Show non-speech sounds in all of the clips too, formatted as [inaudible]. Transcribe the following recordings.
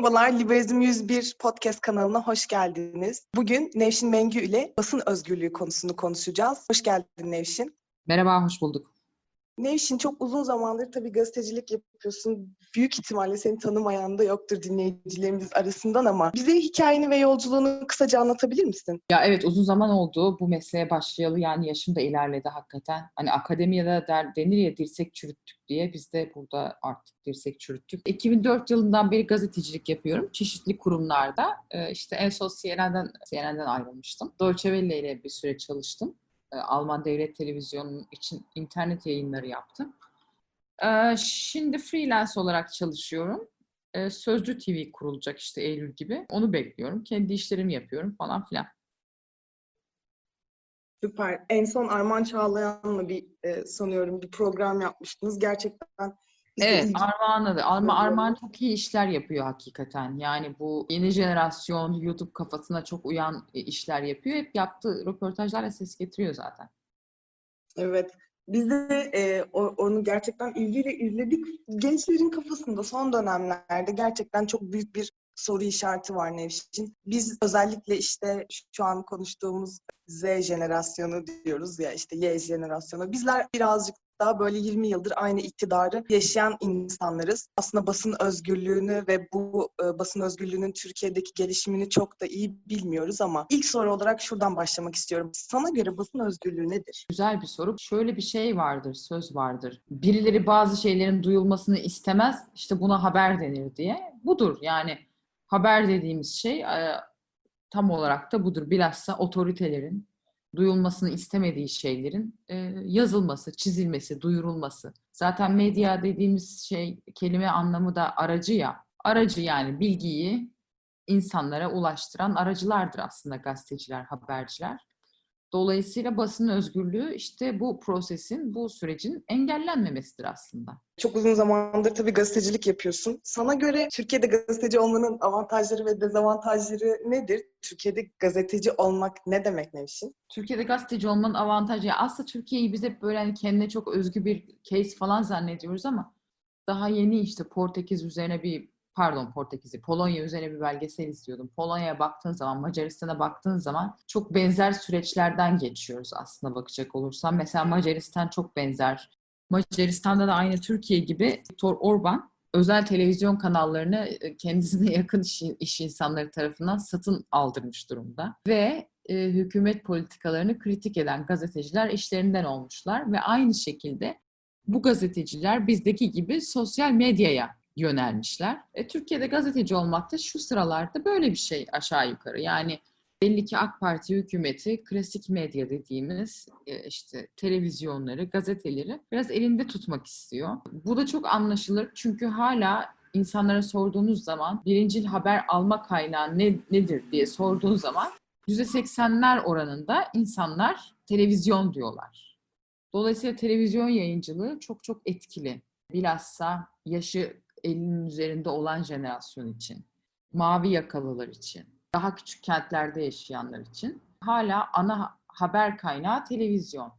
Merhabalar, Liberizm 101 podcast kanalına hoş geldiniz. Bugün Nevşin Mengü ile basın özgürlüğü konusunu konuşacağız. Hoş geldin Nevşin. Merhaba, hoş bulduk. Nevşin çok uzun zamandır tabii gazetecilik yapıyorsun. Büyük ihtimalle seni tanımayan da yoktur dinleyicilerimiz arasından ama bize hikayeni ve yolculuğunu kısaca anlatabilir misin? Ya evet uzun zaman oldu bu mesleğe başlayalı yani yaşım da ilerledi hakikaten. Hani akademiyada der, denir ya dirsek çürüttük diye biz de burada artık dirsek çürüttük. 2004 yılından beri gazetecilik yapıyorum çeşitli kurumlarda. Ee, işte en son CNN'den, CNN'den ayrılmıştım. Deutsche Welle ile bir süre çalıştım. Ee, Alman Devlet Televizyonu için internet yayınları yaptım. Ee, şimdi freelance olarak çalışıyorum. Ee, Sözcü TV kurulacak işte Eylül gibi. Onu bekliyorum. Kendi işlerimi yapıyorum falan filan. Süper. En son Arman Çağlayan'la bir e, sanıyorum bir program yapmıştınız. Gerçekten Evet, Armağan'ı da. Arma. Armağan çok iyi işler yapıyor hakikaten. Yani bu yeni jenerasyon YouTube kafasına çok uyan e, işler yapıyor. Hep yaptığı röportajlarla ses getiriyor zaten. Evet. Biz de e, onu gerçekten ilgiyle izledik. Gençlerin kafasında son dönemlerde gerçekten çok büyük bir soru işareti var Nevşin. Biz özellikle işte şu an konuştuğumuz Z jenerasyonu diyoruz ya işte Y jenerasyonu. Bizler birazcık daha böyle 20 yıldır aynı iktidarı yaşayan insanlarız. Aslında basın özgürlüğünü ve bu e, basın özgürlüğünün Türkiye'deki gelişimini çok da iyi bilmiyoruz ama ilk soru olarak şuradan başlamak istiyorum. Sana göre basın özgürlüğü nedir? Güzel bir soru. Şöyle bir şey vardır, söz vardır. Birileri bazı şeylerin duyulmasını istemez, işte buna haber denir diye. Budur yani haber dediğimiz şey e, tam olarak da budur. Bilhassa otoritelerin duyulmasını istemediği şeylerin e, yazılması, çizilmesi, duyurulması. Zaten medya dediğimiz şey kelime anlamı da aracı ya. Aracı yani bilgiyi insanlara ulaştıran aracılardır aslında gazeteciler, haberciler. Dolayısıyla basın özgürlüğü işte bu prosesin, bu sürecin engellenmemesidir aslında. Çok uzun zamandır tabii gazetecilik yapıyorsun. Sana göre Türkiye'de gazeteci olmanın avantajları ve dezavantajları nedir? Türkiye'de gazeteci olmak ne demek Nevşin? Türkiye'de gazeteci olmanın avantajı, ya aslında Türkiye'yi biz hep böyle hani kendine çok özgü bir case falan zannediyoruz ama daha yeni işte Portekiz üzerine bir pardon Portekiz'i, Polonya üzerine bir belgesel izliyordum. Polonya'ya baktığın zaman, Macaristan'a baktığın zaman çok benzer süreçlerden geçiyoruz aslında bakacak olursan. Mesela Macaristan çok benzer. Macaristan'da da aynı Türkiye gibi Viktor Orban özel televizyon kanallarını e, kendisine [laughs] yakın iş, iş insanları tarafından satın aldırmış durumda. Ve e, hükümet politikalarını kritik eden gazeteciler işlerinden olmuşlar ve aynı şekilde bu gazeteciler bizdeki gibi sosyal medyaya yönelmişler. E, Türkiye'de gazeteci olmak da şu sıralarda böyle bir şey aşağı yukarı. Yani belli ki AK Parti hükümeti klasik medya dediğimiz e, işte televizyonları, gazeteleri biraz elinde tutmak istiyor. Bu da çok anlaşılır çünkü hala insanlara sorduğunuz zaman birinci haber alma kaynağı ne, nedir diye sorduğun zaman %80'ler oranında insanlar televizyon diyorlar. Dolayısıyla televizyon yayıncılığı çok çok etkili. Bilhassa yaşı 50'nin üzerinde olan jenerasyon için, mavi yakalılar için, daha küçük kentlerde yaşayanlar için hala ana haber kaynağı televizyon.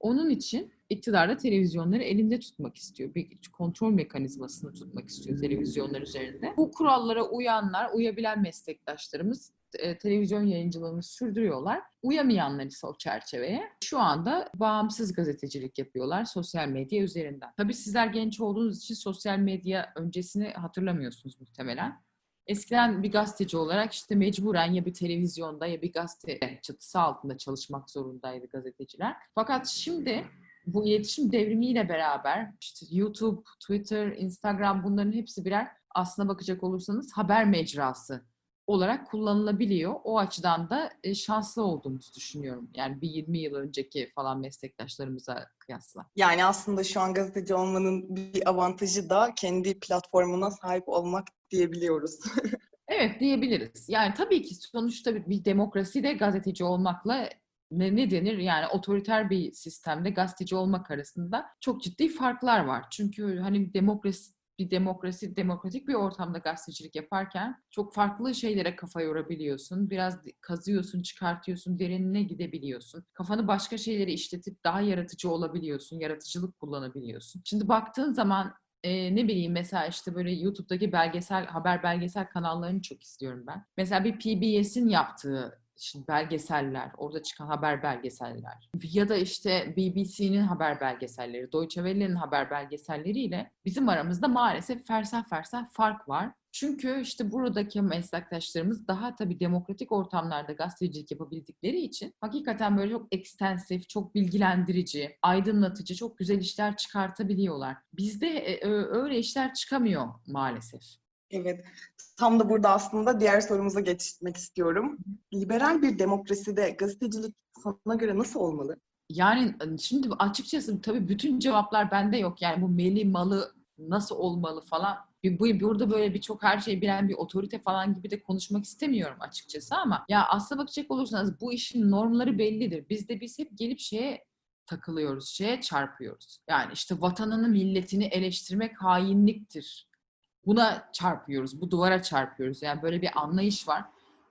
Onun için iktidar da televizyonları elinde tutmak istiyor. Bir kontrol mekanizmasını tutmak istiyor televizyonlar üzerinde. Bu kurallara uyanlar, uyabilen meslektaşlarımız e, televizyon yayıncılığını sürdürüyorlar. Uyamayanlar ise o çerçeveye şu anda bağımsız gazetecilik yapıyorlar sosyal medya üzerinden. Tabii sizler genç olduğunuz için sosyal medya öncesini hatırlamıyorsunuz muhtemelen. Eskiden bir gazeteci olarak işte mecburen ya bir televizyonda ya bir gazete çatısı altında çalışmak zorundaydı gazeteciler. Fakat şimdi bu iletişim devrimiyle beraber işte YouTube, Twitter, Instagram bunların hepsi birer aslına bakacak olursanız haber mecrası olarak kullanılabiliyor. O açıdan da e, şanslı olduğumuzu düşünüyorum. Yani bir 20 yıl önceki falan meslektaşlarımıza kıyasla. Yani aslında şu an gazeteci olmanın bir avantajı da kendi platformuna sahip olmak diyebiliyoruz. [laughs] Evet diyebiliriz. Yani tabii ki sonuçta bir, demokraside gazeteci olmakla ne, ne denir? Yani otoriter bir sistemde gazeteci olmak arasında çok ciddi farklar var. Çünkü hani demokrasi bir demokrasi, demokratik bir ortamda gazetecilik yaparken çok farklı şeylere kafa yorabiliyorsun. Biraz kazıyorsun, çıkartıyorsun, derinine gidebiliyorsun. Kafanı başka şeylere işletip daha yaratıcı olabiliyorsun, yaratıcılık kullanabiliyorsun. Şimdi baktığın zaman e, ne bileyim mesela işte böyle YouTube'daki belgesel haber belgesel kanallarını çok istiyorum ben. Mesela bir PBS'in yaptığı şimdi belgeseller, orada çıkan haber belgeseller ya da işte BBC'nin haber belgeselleri, Deutsche Welle'nin haber belselleriyle bizim aramızda maalesef fersah fersah fark var. Çünkü işte buradaki meslektaşlarımız daha tabii demokratik ortamlarda gazetecilik yapabildikleri için hakikaten böyle çok ekstensif, çok bilgilendirici, aydınlatıcı, çok güzel işler çıkartabiliyorlar. Bizde e, öyle işler çıkamıyor maalesef. Evet. Tam da burada aslında diğer sorumuza geçmek istiyorum. Liberal bir demokraside gazetecilik sana göre nasıl olmalı? Yani şimdi açıkçası tabii bütün cevaplar bende yok. Yani bu meli malı nasıl olmalı falan. Bu burada böyle birçok her şeyi bilen bir otorite falan gibi de konuşmak istemiyorum açıkçası ama ya aslına bakacak olursanız bu işin normları bellidir. Biz de biz hep gelip şeye takılıyoruz, şeye çarpıyoruz. Yani işte vatanını, milletini eleştirmek hainliktir. Buna çarpıyoruz, bu duvara çarpıyoruz. Yani böyle bir anlayış var.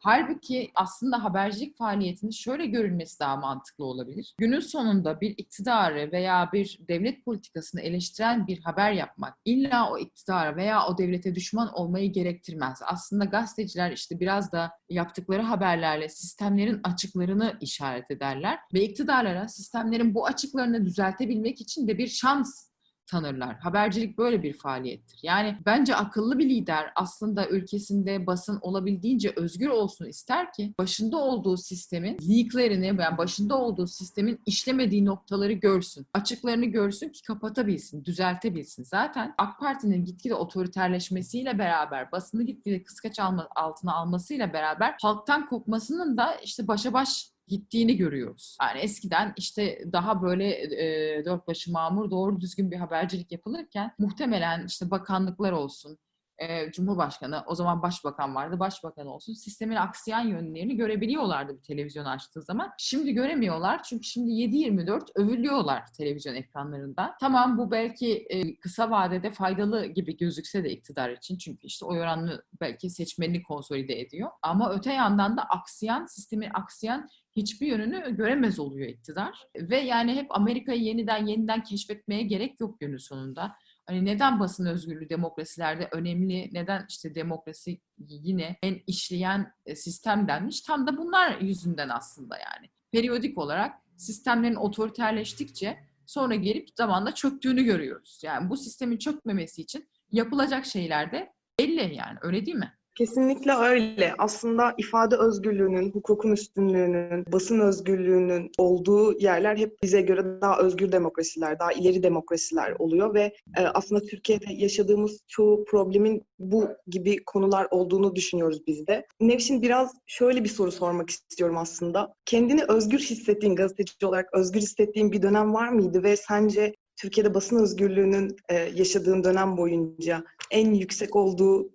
Halbuki aslında habercilik faaliyetinin şöyle görülmesi daha mantıklı olabilir. Günün sonunda bir iktidarı veya bir devlet politikasını eleştiren bir haber yapmak illa o iktidara veya o devlete düşman olmayı gerektirmez. Aslında gazeteciler işte biraz da yaptıkları haberlerle sistemlerin açıklarını işaret ederler ve iktidarlara sistemlerin bu açıklarını düzeltebilmek için de bir şans tanırlar. Habercilik böyle bir faaliyettir. Yani bence akıllı bir lider aslında ülkesinde basın olabildiğince özgür olsun ister ki başında olduğu sistemin leaklerini yani başında olduğu sistemin işlemediği noktaları görsün. Açıklarını görsün ki kapatabilsin, düzeltebilsin. Zaten AK Parti'nin gitgide otoriterleşmesiyle beraber basını gitgide kıskaç altına almasıyla beraber halktan kopmasının da işte başa baş gittiğini görüyoruz. Yani eskiden işte daha böyle e, dört başı mamur doğru düzgün bir habercilik yapılırken muhtemelen işte bakanlıklar olsun, e, Cumhurbaşkanı, o zaman başbakan vardı, başbakan olsun sistemin aksayan yönlerini görebiliyorlardı bir televizyon açtığı zaman. Şimdi göremiyorlar çünkü şimdi 7-24 övülüyorlar televizyon ekranlarında. Tamam bu belki e, kısa vadede faydalı gibi gözükse de iktidar için çünkü işte oy oranını belki seçmenini konsolide ediyor. Ama öte yandan da aksayan, sistemin aksayan hiçbir yönünü göremez oluyor iktidar. Ve yani hep Amerika'yı yeniden yeniden keşfetmeye gerek yok günün sonunda. Hani neden basın özgürlüğü demokrasilerde önemli, neden işte demokrasi yine en işleyen e, sistem denmiş? Tam da bunlar yüzünden aslında yani. Periyodik olarak sistemlerin otoriterleştikçe sonra gelip zamanla çöktüğünü görüyoruz. Yani bu sistemin çökmemesi için yapılacak şeyler de belli yani öyle değil mi? Kesinlikle öyle. Aslında ifade özgürlüğünün, hukukun üstünlüğünün, basın özgürlüğünün olduğu yerler hep bize göre daha özgür demokrasiler, daha ileri demokrasiler oluyor ve e, aslında Türkiye'de yaşadığımız çoğu problemin bu gibi konular olduğunu düşünüyoruz biz de. Nevşin biraz şöyle bir soru sormak istiyorum aslında. Kendini özgür hissettiğin, gazeteci olarak özgür hissettiğin bir dönem var mıydı ve sence Türkiye'de basın özgürlüğünün e, yaşadığın dönem boyunca en yüksek olduğu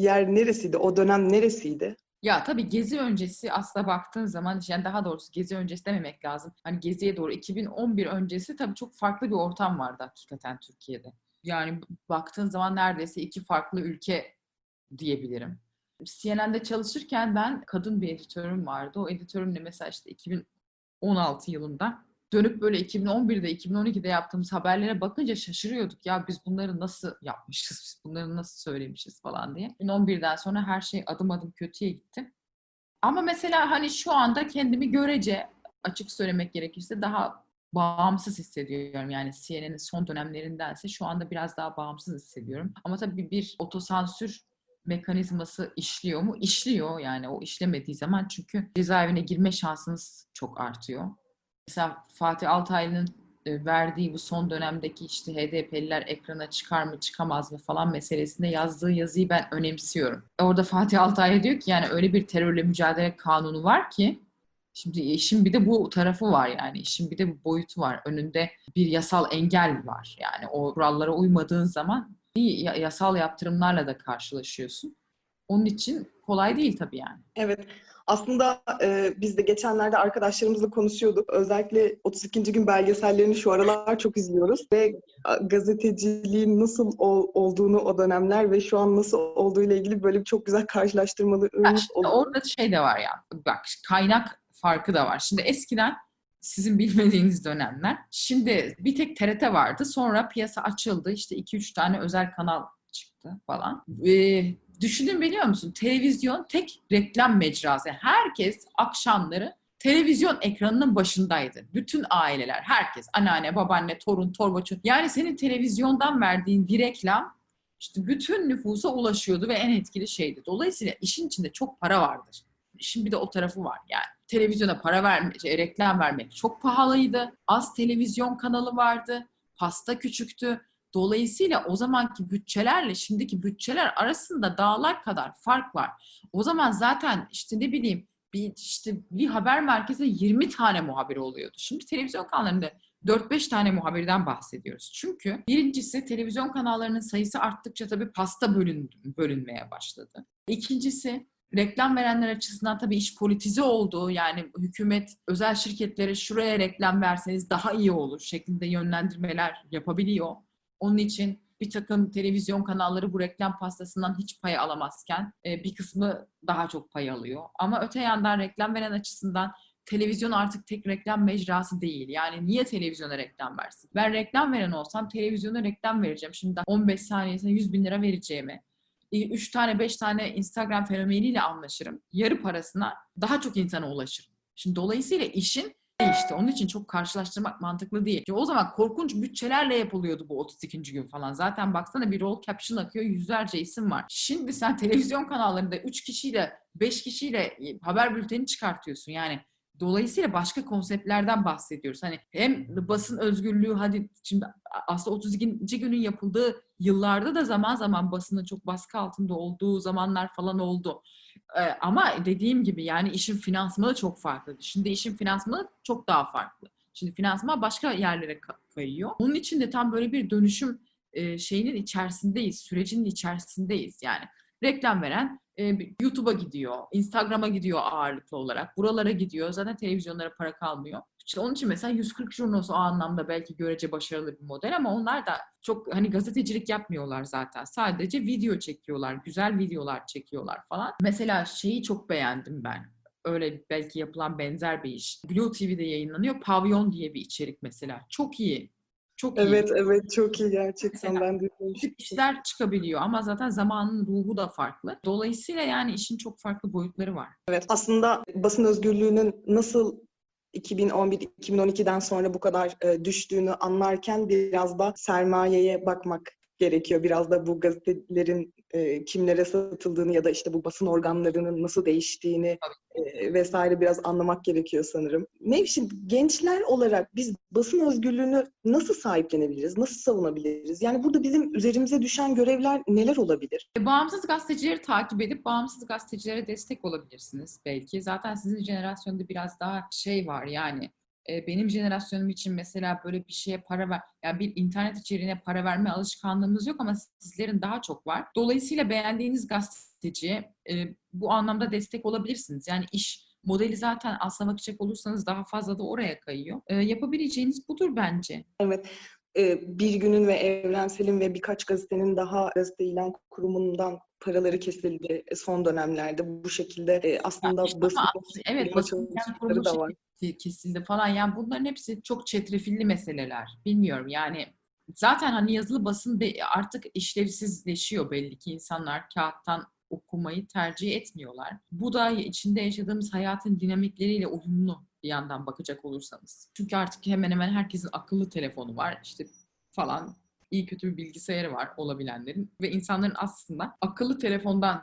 yer neresiydi? O dönem neresiydi? Ya tabii Gezi öncesi aslında baktığın zaman yani daha doğrusu Gezi öncesi dememek lazım. Hani Gezi'ye doğru 2011 öncesi tabii çok farklı bir ortam vardı hakikaten Türkiye'de. Yani baktığın zaman neredeyse iki farklı ülke diyebilirim. CNN'de çalışırken ben kadın bir editörüm vardı. O editörümle mesela işte 2016 yılında dönüp böyle 2011'de, 2012'de yaptığımız haberlere bakınca şaşırıyorduk. Ya biz bunları nasıl yapmışız, biz bunları nasıl söylemişiz falan diye. 2011'den sonra her şey adım adım kötüye gitti. Ama mesela hani şu anda kendimi görece açık söylemek gerekirse daha bağımsız hissediyorum. Yani CNN'in son dönemlerindense şu anda biraz daha bağımsız hissediyorum. Ama tabii bir otosansür mekanizması işliyor mu? İşliyor yani o işlemediği zaman çünkü cezaevine girme şansınız çok artıyor. Mesela Fatih Altaylı'nın e, verdiği bu son dönemdeki işte HDP'liler ekrana çıkar mı çıkamaz mı falan meselesinde yazdığı yazıyı ben önemsiyorum. Orada Fatih Altaylı diyor ki yani öyle bir terörle mücadele kanunu var ki şimdi işin bir de bu tarafı var yani işin bir de bu boyutu var. Önünde bir yasal engel var yani o kurallara uymadığın zaman bir yasal yaptırımlarla da karşılaşıyorsun. Onun için kolay değil tabii yani. Evet. Aslında e, biz de geçenlerde arkadaşlarımızla konuşuyorduk. Özellikle 32. gün belgesellerini şu aralar çok izliyoruz ve gazeteciliğin nasıl ol, olduğunu o dönemler ve şu an nasıl olduğu ile ilgili böyle çok güzel karşılaştırmalarımız oluyor. Orada şey de var ya, bak kaynak farkı da var. Şimdi eskiden Sizin bilmediğiniz dönemler. Şimdi bir tek TRT vardı. Sonra piyasa açıldı. İşte 2-3 tane özel kanal çıktı falan. Ee, düşünün biliyor musun? Televizyon tek reklam mecrası. Herkes akşamları televizyon ekranının başındaydı. Bütün aileler, herkes, anneanne, babaanne, torun, torba, çocuk. Yani senin televizyondan verdiğin bir reklam işte bütün nüfusa ulaşıyordu ve en etkili şeydi. Dolayısıyla işin içinde çok para vardır. İşin bir de o tarafı var yani. Televizyona para vermek, şey, reklam vermek çok pahalıydı. Az televizyon kanalı vardı. Pasta küçüktü. Dolayısıyla o zamanki bütçelerle şimdiki bütçeler arasında dağlar kadar fark var. O zaman zaten işte ne bileyim bir işte bir haber merkezinde 20 tane muhabir oluyordu. Şimdi televizyon kanallarında 4-5 tane muhabirden bahsediyoruz. Çünkü birincisi televizyon kanallarının sayısı arttıkça tabii pasta bölün, bölünmeye başladı. İkincisi reklam verenler açısından tabii iş politize oldu. Yani hükümet özel şirketlere şuraya reklam verseniz daha iyi olur şeklinde yönlendirmeler yapabiliyor. Onun için bir takım televizyon kanalları bu reklam pastasından hiç pay alamazken e, bir kısmı daha çok pay alıyor. Ama öte yandan reklam veren açısından televizyon artık tek reklam mecrası değil. Yani niye televizyona reklam versin? Ben reklam veren olsam televizyona reklam vereceğim. Şimdi 15 saniyesine 100 bin lira vereceğimi. 3 tane 5 tane Instagram fenomeniyle anlaşırım. Yarı parasına daha çok insana ulaşırım. Şimdi dolayısıyla işin değişti. Onun için çok karşılaştırmak mantıklı değil. O zaman korkunç bütçelerle yapılıyordu bu 32. gün falan. Zaten baksana bir roll caption akıyor yüzlerce isim var. Şimdi sen televizyon kanallarında 3 kişiyle 5 kişiyle haber bülteni çıkartıyorsun. Yani Dolayısıyla başka konseptlerden bahsediyoruz. Hani hem basın özgürlüğü hadi şimdi aslında 32. günün yapıldığı yıllarda da zaman zaman basının çok baskı altında olduğu zamanlar falan oldu. Ama dediğim gibi yani işin finansmanı çok farklı. Şimdi işin finansmanı çok daha farklı. Şimdi finansman başka yerlere kayıyor. Onun için de tam böyle bir dönüşüm şeyinin içerisindeyiz, sürecinin içerisindeyiz yani. Reklam veren YouTube'a gidiyor, Instagram'a gidiyor ağırlıklı olarak. Buralara gidiyor. Zaten televizyonlara para kalmıyor. İşte onun için mesela 140 Jurnos o anlamda belki görece başarılı bir model ama onlar da çok hani gazetecilik yapmıyorlar zaten. Sadece video çekiyorlar, güzel videolar çekiyorlar falan. Mesela şeyi çok beğendim ben öyle belki yapılan benzer bir iş. Blue TV'de yayınlanıyor. Pavyon diye bir içerik mesela. Çok iyi. Çok iyi. Evet evet çok iyi gerçekten Mesela ben de işler çıkabiliyor ama zaten zamanın ruhu da farklı. Dolayısıyla yani işin çok farklı boyutları var. Evet aslında basın özgürlüğünün nasıl 2011-2012'den sonra bu kadar e, düştüğünü anlarken biraz da sermayeye bakmak gerekiyor. Biraz da bu gazetelerin e, kimlere satıldığını ya da işte bu basın organlarının nasıl değiştiğini e, vesaire biraz anlamak gerekiyor sanırım. Nevşin, gençler olarak biz basın özgürlüğünü nasıl sahiplenebiliriz, nasıl savunabiliriz? Yani burada bizim üzerimize düşen görevler neler olabilir? E, Bağımsız gazetecileri takip edip bağımsız gazetecilere destek olabilirsiniz belki. Zaten sizin jenerasyonda biraz daha şey var yani benim jenerasyonum için mesela böyle bir şeye para ver, yani bir internet içeriğine para verme alışkanlığımız yok ama sizlerin daha çok var. Dolayısıyla beğendiğiniz gazeteciye e, bu anlamda destek olabilirsiniz. Yani iş modeli zaten aslına bakacak olursanız daha fazla da oraya kayıyor. Yapabileceğiniz budur bence. Evet. E, Bir günün ve Evrensel'in ve birkaç gazetenin daha gazete ilan kurumundan paraları kesildi son dönemlerde. Bu şekilde e, aslında işte basın evet basın da var. kesildi falan yani bunların hepsi çok çetrefilli meseleler. Bilmiyorum yani zaten hani yazılı basın artık işlevsizleşiyor belli ki insanlar kağıttan okumayı tercih etmiyorlar. Bu da içinde yaşadığımız hayatın dinamikleriyle uyumlu bir yandan bakacak olursanız. Çünkü artık hemen hemen herkesin akıllı telefonu var işte falan iyi kötü bir bilgisayarı var olabilenlerin ve insanların aslında akıllı telefondan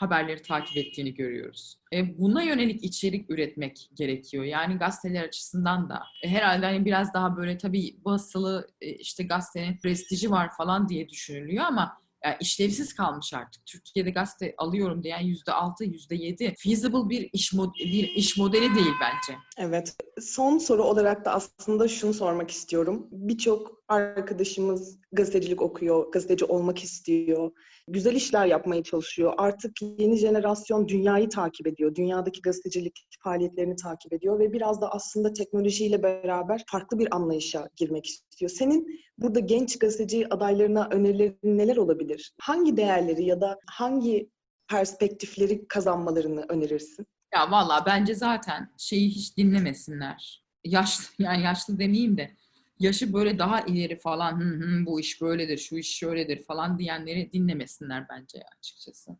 haberleri takip ettiğini görüyoruz. E, buna yönelik içerik üretmek gerekiyor. Yani gazeteler açısından da. E, herhalde hani biraz daha böyle tabii basılı e, işte gazetenin prestiji var falan diye düşünülüyor ama yani işlevsiz kalmış artık. Türkiye'de gazete alıyorum diyen yüzde altı, yüzde yedi. Feasible bir iş, mod- bir iş modeli değil bence. Evet. Son soru olarak da aslında şunu sormak istiyorum. Birçok arkadaşımız gazetecilik okuyor, gazeteci olmak istiyor, güzel işler yapmaya çalışıyor. Artık yeni jenerasyon dünyayı takip ediyor, dünyadaki gazetecilik faaliyetlerini takip ediyor ve biraz da aslında teknolojiyle beraber farklı bir anlayışa girmek istiyor. Senin burada genç gazeteci adaylarına önerilerin neler olabilir? Hangi değerleri ya da hangi perspektifleri kazanmalarını önerirsin? Ya valla bence zaten şeyi hiç dinlemesinler. yaşlı yani yaşlı demeyeyim de yaşı böyle daha ileri falan hı hı, bu iş böyledir, şu iş şöyledir falan diyenleri dinlemesinler bence açıkçası.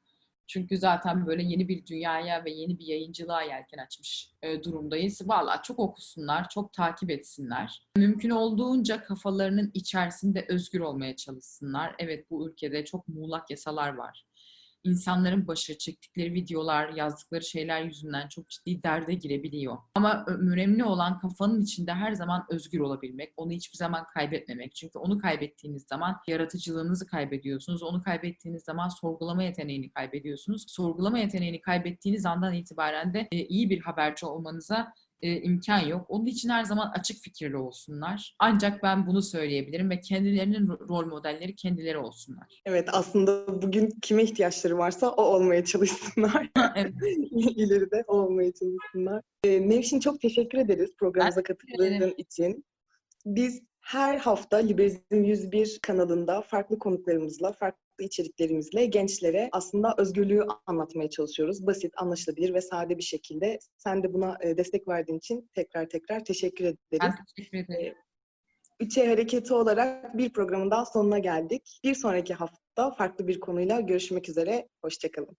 Çünkü zaten böyle yeni bir dünyaya ve yeni bir yayıncılığa yelken açmış e, durumdayız. Valla çok okusunlar, çok takip etsinler. Mümkün olduğunca kafalarının içerisinde özgür olmaya çalışsınlar. Evet bu ülkede çok muğlak yasalar var. İnsanların başı çektikleri videolar, yazdıkları şeyler yüzünden çok ciddi derde girebiliyor. Ama önemli olan kafanın içinde her zaman özgür olabilmek, onu hiçbir zaman kaybetmemek. Çünkü onu kaybettiğiniz zaman yaratıcılığınızı kaybediyorsunuz. Onu kaybettiğiniz zaman sorgulama yeteneğini kaybediyorsunuz. Sorgulama yeteneğini kaybettiğiniz andan itibaren de e, iyi bir haberci olmanıza e, imkan yok. Onun için her zaman açık fikirli olsunlar. Ancak ben bunu söyleyebilirim ve kendilerinin ro- rol modelleri kendileri olsunlar. Evet aslında bugün kime ihtiyaçları varsa o olmaya çalışsınlar. [laughs] evet. [laughs] İleride o olmaya çalışsınlar. Ee, Nevşin çok teşekkür ederiz programımıza katıldığın için. Biz her hafta Liberizm 101 kanalında farklı konuklarımızla, farklı içeriklerimizle gençlere aslında özgürlüğü anlatmaya çalışıyoruz. Basit, anlaşılabilir ve sade bir şekilde. Sen de buna e, destek verdiğin için tekrar tekrar teşekkür ederiz. Ben teşekkür ederim. Üçe hareketi olarak bir programın daha sonuna geldik. Bir sonraki hafta farklı bir konuyla görüşmek üzere. Hoşçakalın.